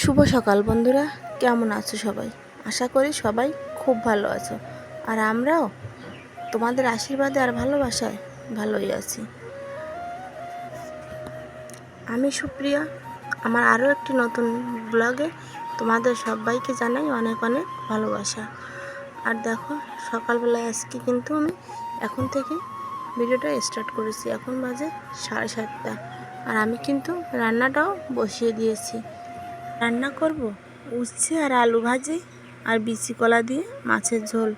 শুভ সকাল বন্ধুরা, কেমন আছো সবাই? আশা করি সবাই খুব ভালো আছো। আর আমরাও তোমাদের আশীর্বাদে আর ভালোবাসায় ভালোই আছি। আমি সুপ্রিয়া, আমার আরও একটি নতুন ব্লগে তোমাদের সবাইকে জানাই অনেক অনেক ভালোবাসা। আর দেখো, সকালবেলায় আজকে কিন্তু আমি এখন থেকে ভিডিওটা স্টার্ট করেছি, এখন বাজে সাড়ে সাতটা। আর আমি কিন্তু রান্নাটাও বসিয়ে দিয়েছি। রান্না করব? উচ্ছে আর আলু ভাজি আর বিচি কলা দিয়ে মাছের ঝোল।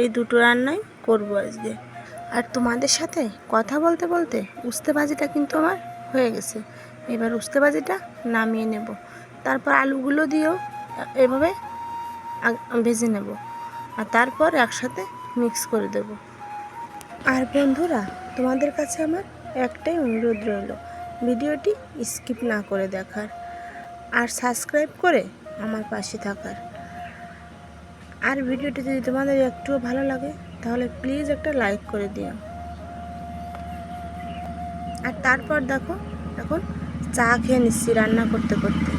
এই দুটো রান্নাই করব আজকে। আর তোমাদের সাথে কথা বলতে বলতে উস্তে ভাজিটা কিন্তু আমার হয়ে গেছে। এবার উস্তে ভাজিটা নামিয়ে নেব। তারপর আলুগুলো দিয়েও এভাবে ভেজে নেব। আর তারপর একসাথে মিক্স করে দেব। আর বন্ধুরা, তোমাদের কাছে আমার একটাই অনুরোধ রইল, ভিডিওটি স্কিপ না করে দেখার। আর সাবস্ক্রাইব করে আমার পাশে থাকার। আর ভিডিওটি যদি তোমাদের একটুও ভালো লাগে, তাহলে প্লিজ একটা লাইক করে দিও। আর তারপর দেখো, এখন চা খেয়ে নিচ্ছি রান্না করতে করতে।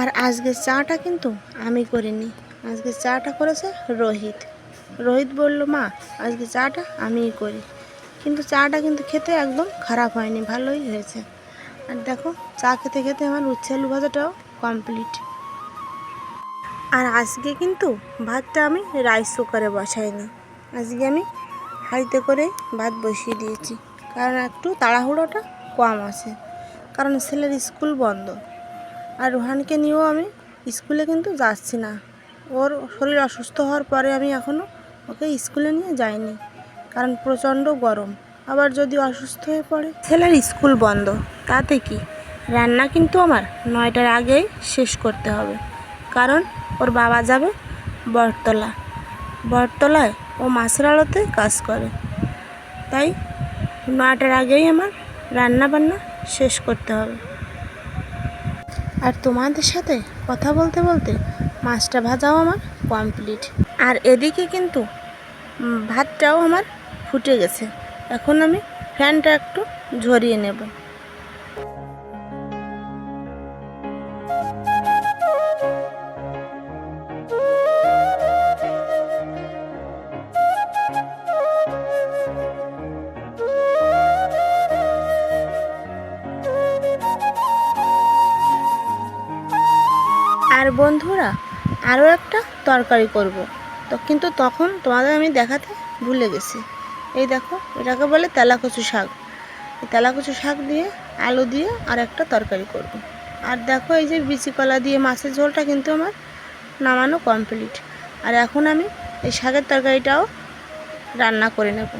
আর আজকে চাটা কিন্তু আমি করিনি। আজকে চাটা করেছে রোহিত। রোহিত বলল, মা, আজকে চাটা আমিই করি। কিন্তু চাটা কিন্তু খেতে একদম খারাপ হয়নি, ভালোই হয়েছে। আর দেখো, চা খেতে খেতে আমার উচ্ছে আলু ভাজাটাও কমপ্লিট আর আজকে কিন্তু ভাতটা আমি রাইস কুকারে বসাইনি আজকে আমি হাঁড়িতে করে ভাত বসিয়ে দিয়েছি। কারণ একটু তাড়াহুড়োটা কম আছে। কারণ ছেলের স্কুল বন্ধ। আর রোহানকে নিয়েও আমি স্কুলে কিন্তু যাচ্ছি না। ওর শরীর অসুস্থ হওয়ার পরে আমি এখনও ওকে স্কুলে নিয়ে যাইনি। কারণ প্রচণ্ড গরম। আবার যদি অসুস্থ হয়ে পড়ে? ছেলের স্কুল বন্ধ, তাতে কি? রান্না কিন্তু আমার নয়টার আগেই শেষ করতে হবে। কারণ ওর বাবা যাবে বটতলা। বটতলায় ও মাছের আড়তে কাজ করে। তাই নয়টার আগেই আমার রান্না বান্না শেষ করতে হবে। আর তোমাদের সাথে কথা বলতে বলতে মাছটা ভাজাও আমার কমপ্লিট আর এদিকে কিন্তু ভাতটাও আমার ফুটে গেছে। এখন আমি ফ্যানটা একটু ঝরিয়ে নেব। আর বন্ধুরা, আরও একটা তরকারি করব। তো কিন্তু তখন তোমাদের আমি দেখাতে ভুলে গেছি। এই দেখো, এটাকে বলে তেলাকচু শাক। তেলাকচু শাক দিয়ে আলু দিয়ে আর একটা তরকারি করব। আর দেখো, এই যে বিচি কলা দিয়ে মাছের ঝোলটা কিন্তু আমার নামানো কমপ্লিট আর এখন আমি এই শাকের তরকারিটাও রান্না করে নেব।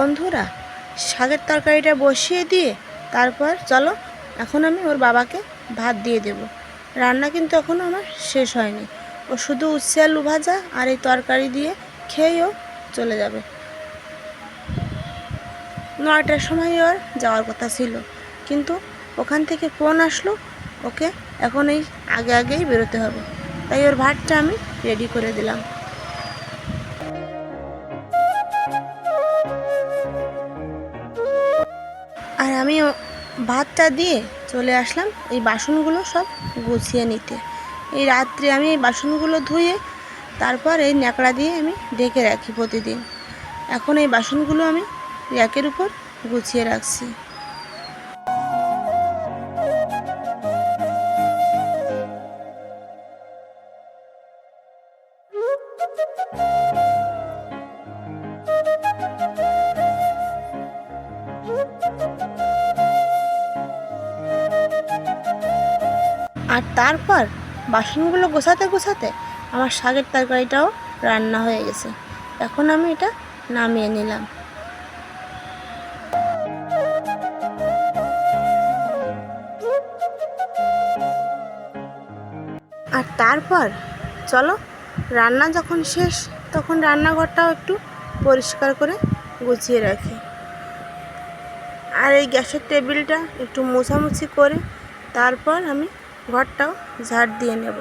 বন্ধুরা, শাকের তরকারিটা বসিয়ে দিয়ে তারপর চলো, এখন আমি ওর বাবাকে ভাত দিয়ে দেব। রান্না কিন্তু এখনও আমার শেষ হয়নি। ও শুধু উচ্ছে আলু ভাজা আর এই তরকারি দিয়ে খেয়েও চলে যাবে। নয়টার সময় ওর যাওয়ার কথা ছিল, কিন্তু ওখান থেকে ফোন আসলো, ওকে এখন এই আগে আগেই বেরোতে হবে। তাই ওর ভাতটা আমি রেডি করে দিলাম। আমি ভাতটা দিয়ে চলে আসলাম এই বাসনগুলো সব গুছিয়ে নিতে। এই রাত্রে আমি এই বাসনগুলো ধুয়ে তারপর এই ন্যাকড়া দিয়ে আমি ডেকে রাখি প্রতিদিন। এখন এই বাসনগুলো আমি র্যাকের উপর গুছিয়ে রাখছি। আর তারপর বাসনগুলো গোছাতে গোছাতে আমার শাকের তরকারিটাও রান্না হয়ে গেছে। এখন আমি এটা নামিয়ে নিলাম। আর তারপর চলো, রান্না যখন শেষ, তখন রান্নাঘরটাও একটু পরিষ্কার করে গুছিয়ে রাখি। আর এই গ্যাসের টেবিলটা একটু মোছামুছি করে তারপর আমি ঘরটাও ঝাড় দিয়ে নেব।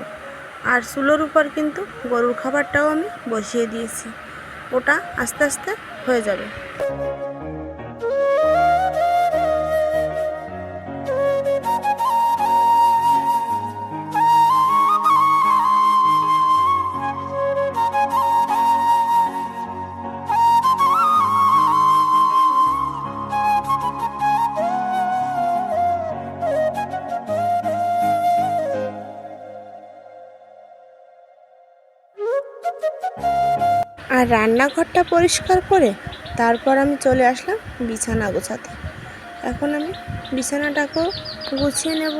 আর চুলোর উপর কিন্তু গরুর খাবারটাও আমি বসিয়ে দিয়েছি। ওটা আস্তে আস্তে হয়ে যাবে। রান্নাঘরটা পরিষ্কার করে তারপর আমি চলে আসলাম বিছানা গোছাতে। এখন আমি বিছানাটাকেও গুছিয়ে নেব।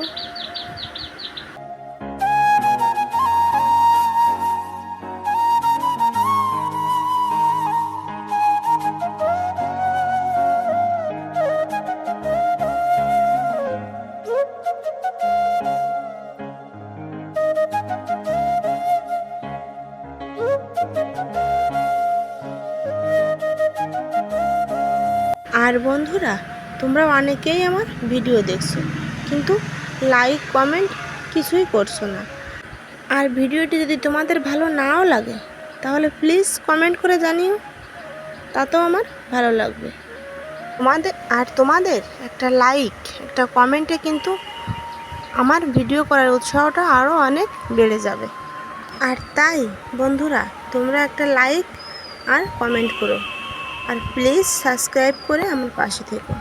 তোমরা অনেকেই আমার ভিডিও দেখছ, কিন্তু লাইক কমেন্ট কিছুই করছ না। আর ভিডিওটি যদি তোমাদের ভালো নাও লাগে, তাহলে প্লিজ কমেন্ট করে জানিও, তাতেও আমার ভালো লাগবে। তোমাদের, আর তোমাদের একটা লাইক একটা কমেন্টে কিন্তু আমার ভিডিও করার উৎসাহটা আরও অনেক বেড়ে যাবে। আর তাই, বন্ধুরা, তোমরা একটা লাইক আর কমেন্ট করো, আর প্লিজ সাবস্ক্রাইব করে আমার পাশে থেকো।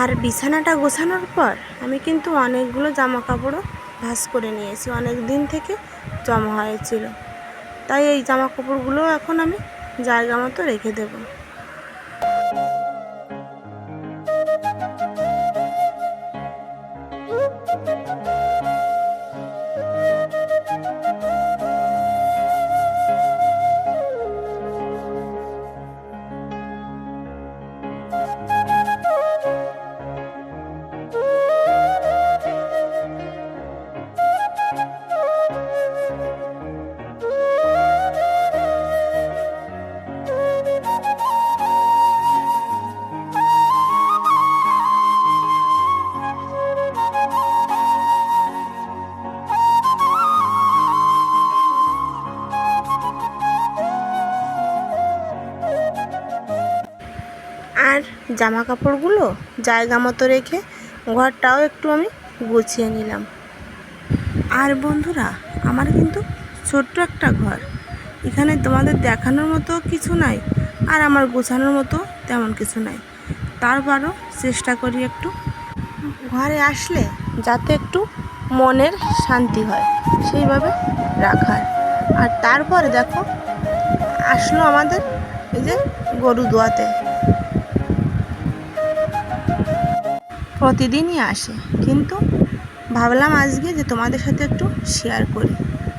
আর বিছানাটা গোছানোর পর আমি কিন্তু অনেকগুলো জামা কাপড়ও ভাঁজ করে নিয়েছি। অনেক দিন থেকে জমা হয়েছিল। তাই এই জামা কাপড়গুলো এখন আমি জায়গা মতো রেখে দেবো। জামা কাপড়গুলো জায়গা মতো রেখে ঘরটাও একটু আমি গুছিয়ে নিলাম। আর বন্ধুরা, আমার কিন্তু ছোট্ট একটা ঘর। এখানে তোমাদের দেখানোর মতো কিছু নাই আর আমার গোছানোর মতো তেমন কিছু নাই। তারপরও চেষ্টা করি একটু ঘরে আসলে যাতে একটু মনের শান্তি হয়, সেইভাবে রাখার। আর তারপরে দেখো, আসলো আমাদের এই যে গরু দোয়াতে প্রতিদিনই আসে। কিন্তু ভাবলাম আজকে যে তোমাদের সাথে একটু শেয়ার করি।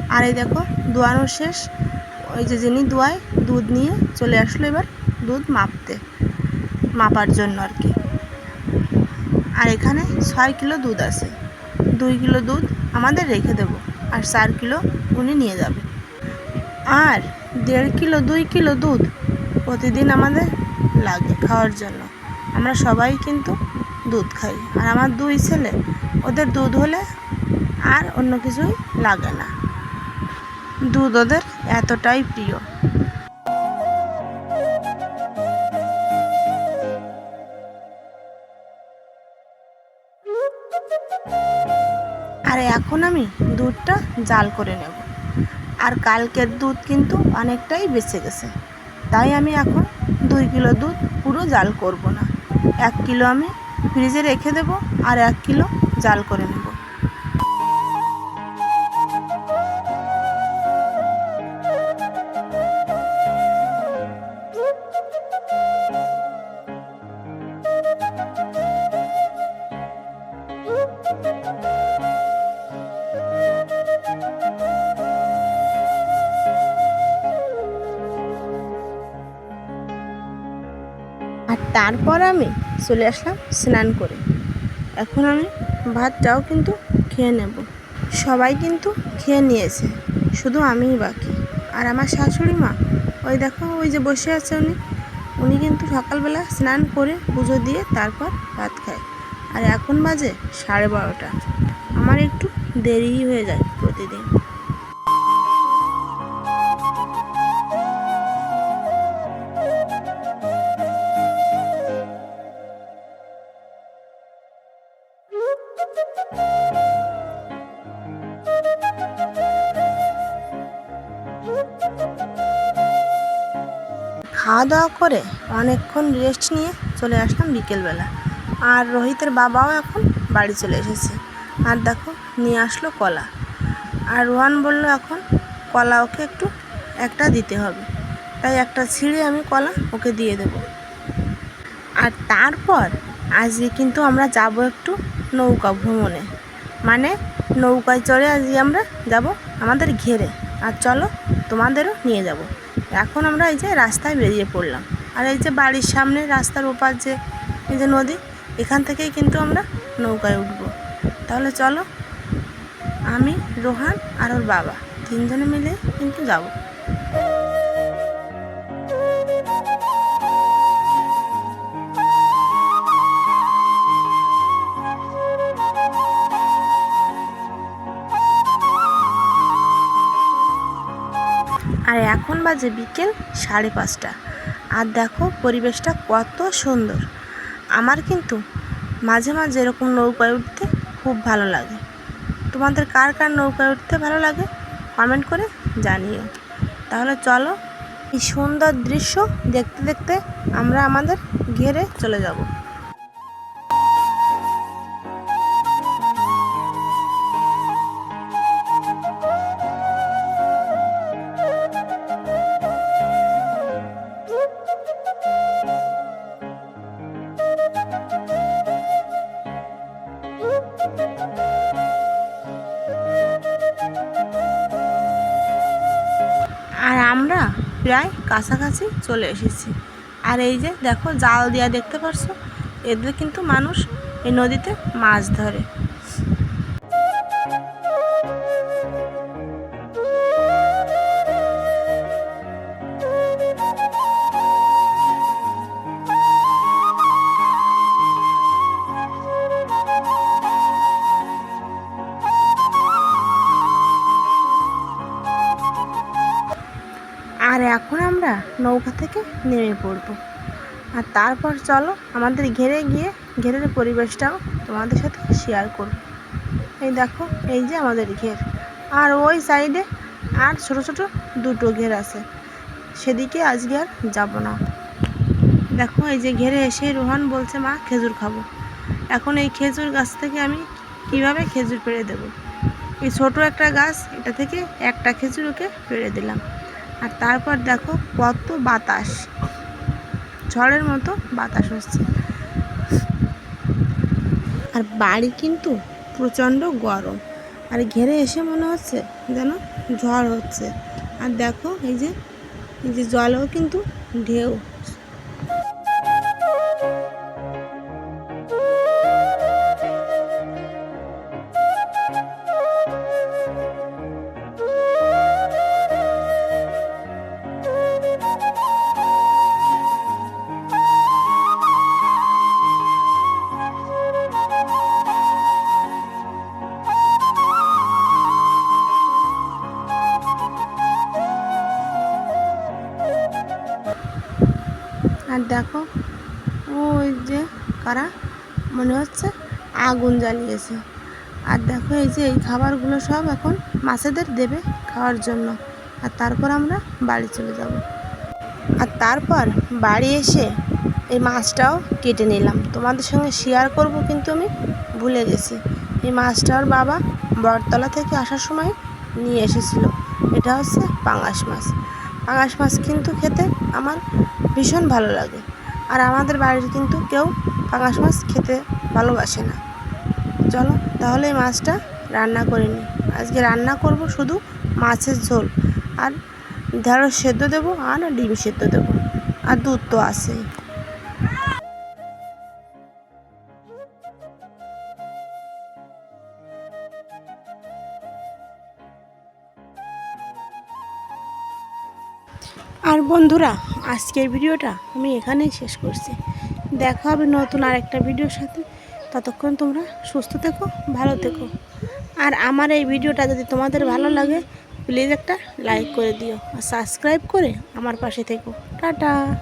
আর এই দেখো দোয়ানো শেষ। ওই যে যিনি দোয়ায় দুধ নিয়ে চলে আসলো এবার দুধ মাপতে, মাপার জন্য আর কি। আর এখানে ছয় কিলো দুধ আছে। দুই কিলো দুধ আমাদের রেখে দেব আর চার কিলো উনি নিয়ে যাবে। আর দেড় কিলো, দুই কিলো দুধ প্রতিদিন আমাদের লাগে খাওয়ার জন্য। আমরা সবাই কিন্তু দুধ খাই। আর আমার দুই ছেলে, ওদের দুধ হলে আর অন্য কিছুই লাগে না। দুধ ওদের এতটাই প্রিয়। আর এখন আমি দুধটা জাল করে নেব। আর কালকের দুধ কিন্তু অনেকটাই বেঁচে গেছে। তাই আমি এখন দুই কিলো দুধ পুরো জাল করব না। এক কিলো আমি ফ্রিজে রেখে দেব আর এক কিলো জাল করে নেব। আর তারপর আমি চলে আসলাম, স্নান করে। এখন আমি ভাতটাও কিন্তু খেয়ে নেব। সবাই কিন্তু খেয়ে নিয়েছে, শুধু আমিই বাকি। আর আমার শাশুড়ি মা, ওই দেখো, ওই যে বসে আছে উনি উনি কিন্তু সকালবেলা স্নান করে পুজো দিয়ে তারপর ভাত খায়। আর এখন বাজে সাড়ে বারোটা। আমার একটু দেরিই হয়ে যায়। খাওয়া দাওয়া করে অনেকক্ষণ রেস্ট নিয়ে চলে আসলাম বিকেলবেলা। আর রোহিতের বাবাও এখন বাড়ি চলে এসেছে। আর দেখো, নিয়ে আসলো কলা। আর রোহান বলল, এখন কলা ওকে একটু একটা দিতে হবে। তাই একটা ছিঁড়ে আমি কলা ওকে দিয়ে দেব। আর তারপর আজকে কিন্তু আমরা যাব একটু নৌকা ভ্রমণে। মানে নৌকায় চড়ে আজকে আমরা যাব আমাদের ঘেরে। আর চলো তোমাদেরও নিয়ে যাব। এখন আমরা এই যে রাস্তায় বেরিয়ে পড়লাম। আর এই যে বাড়ির সামনে রাস্তার ওপার যে, এই যে নদী, এখান থেকেই কিন্তু আমরা নৌকায় উঠব। তাহলে চলো, আমি, রোহান আর ওর বাবা তিনজনে মিলে কিন্তু যাব। আর এখন বাজে বিকেল সাড়ে পাঁচটা। আর দেখো পরিবেশটা কত সুন্দর। আমার কিন্তু মাঝে মাঝে এরকম নৌকায় উঠতে খুব ভালো লাগে। তোমাদের কার কার নৌকায় উঠতে ভালো লাগে কমেন্ট করে জানিও। তাহলে চলো এই সুন্দর দৃশ্য দেখতে দেখতে আমরা আমাদের ঘেরে চলে যাব। কাছাকাছি চলে এসেছি। আর এই যে দেখো জাল দিয়া দেখতে পারছ? এদের কিন্তু মানুষ এই নদীতে মাছ ধরে। থেকে নেমে পড়ব। আর তারপর চলো আমাদের ঘেরে গিয়ে, ঘেরের পরিবেশটাও তোমাদের সাথে শেয়ার করব। এই দেখো, এই যে আমাদের ঘের। আর ওই সাইডে আর ছোট ছোট দুটো ঘের আছে। সেদিকে আজকে আর যাব না। দেখো, এই যে ঘেরে এসে রোহান বলছে, মা, খেজুর খাব। এখন এই খেজুর গাছ থেকে আমি কীভাবে খেজুর পেড়ে দেব? এই ছোট একটা গাছ, এটা থেকে একটা খেজুর ওকে পেড়ে দিলাম। আর তারপর দেখো কত বাতাস। ঝড়ের মতো বাতাস হচ্ছে। আর বাড়ি কিন্তু প্রচণ্ড গরম। আর ঘেরে এসে মনে হচ্ছে যেন ঝড় হচ্ছে। আর দেখো এই যে এই যে জলেও কিন্তু ঢেউ। দেখো, ওই যে কারা, মনে হচ্ছে আগুন জ্বালিয়েছে। আর দেখো, এই যে এই খাবারগুলো সব এখন মাছেদের দেবে খাওয়ার জন্য। আর তারপর আমরা বাড়ি চলে যাব। আর তারপর বাড়ি এসে এই মাছটাও কেটে নিলাম। তোমাদের সঙ্গে শেয়ার করব কিন্তু আমি ভুলে গেছি। এই মাছটার বাবা বটতলা থেকে আসার সময় নিয়ে এসেছিল। এটা হচ্ছে পাঙাশ মাছ। পাঙাশ মাছ কিন্তু খেতে আমার ভীষণ ভালো লাগে। আর আমাদের বাড়ির কিন্তু কেউ পাকাশ মাছ খেতে ভালোবাসে না। চলো তাহলে এই মাছটা রান্না করে নিই। আজকে রান্না করব শুধু মাছের ঝোল। আর ধারো সেদ্ধ দেবো আর ডিম সেদ্ধ দেবো। আর দুধ তো আছেই। আর বন্ধুরা আজকের ভিডিওটা আমি এখানেই শেষ করছি। দেখা হবে নতুন আরেকটা ভিডিওর সাথে। ততক্ষণ তোমরা সুস্থ থেকো, ভালো থেকো। আর আমার এই ভিডিওটা যদি তোমাদের ভালো লাগে প্লিজ একটা লাইক করে দিও। আর সাবস্ক্রাইব করে আমার পাশে থেকো। টাটা!